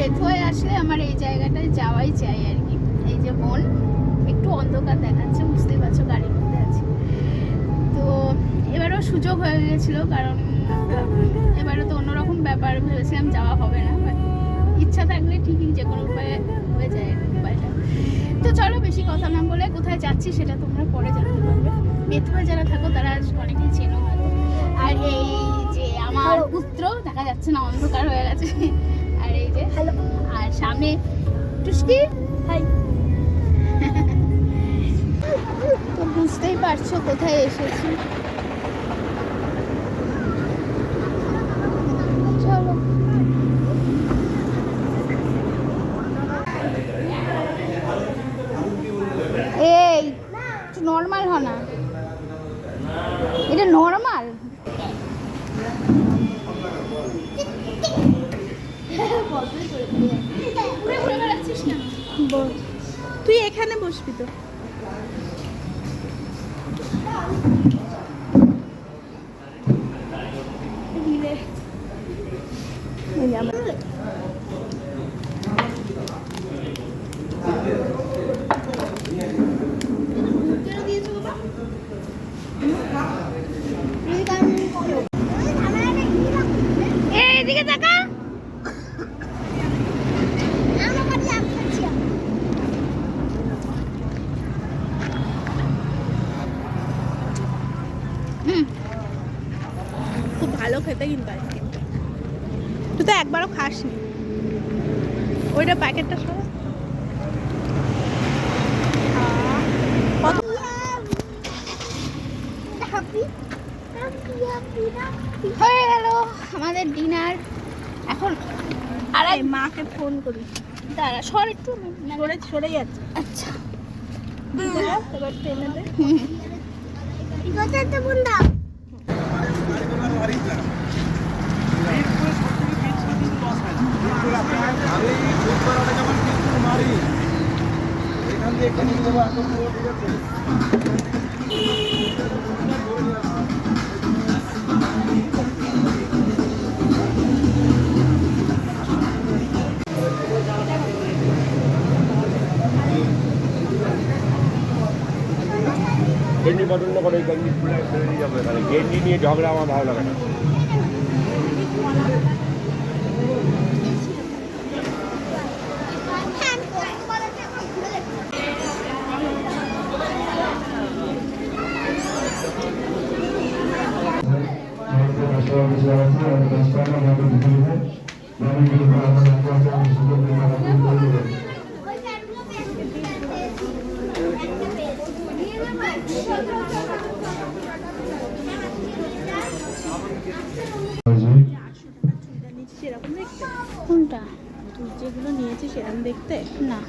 বের হয়ে আসলে আমার এই জায়গাটায় যাওয়াই চাই আর কি। এই যে বন একটু অন্ধকার দেখাচ্ছে বুঝতেই পারছ গাড়ির মধ্যে আছে। তো এবারও সুযোগ হয়ে গেছিল কারণ এবারে তো অন্যরকম ব্যাপার ভেবেছিলাম যাওয়া হবে না ইচ্ছা থাকলে ঠিকই যে কোনো উপায়ে হয়ে যায় উপায়টা। তো চলো বেশি কথা না বলে কোথায় যাচ্ছি সেটা তোমরা পরে জানতে পারবে। বেথুয়া যারা থাকো তারা অনেকেই চেনো আর এই যে আমার পুত্র দেখা যাচ্ছে না অন্ধকার হয়ে গেছে। যে, হ্যালো, আর সামনে টুস্কি হাই। তো বুঝতেই পারছ কোথায় এসেছি। চলো। এই নর্মাল হ না। এটা নর্মাল তুই এখানে বসবি তো। এইদিকে তাকা ভালো খেতে কিন্তু আইসক্রিমটা তুই তো একবারও খাসনি। ওইটা প্যাকেটটা সরা। কত হয়ে গেল আমাদের ডিনার। এখন আর এই মাকে ফোন করি দাঁড়া সর একটু। না- সরে সরে যাচ্ছে। আচ্ছা। এবার ট্রেনে দে। হুম। আমি ফুট করাটা যেমন কিন্তু মারি এখান দিয়ে এখানে নিয়ে যাব এখন পুরো ঠিক আছে গেন্ডি পছন্দ করে গেন্ডি খুলে ফেলে দিয়ে যাবে তাহলে গেন্ডি নিয়ে ঝগড়া আমার ভালো লাগে না চুড়িটা নিয়েছি সেরকম দেখতে কোনটা? তুই যেগুলো নিয়েছিস সেরকম দেখতে? না।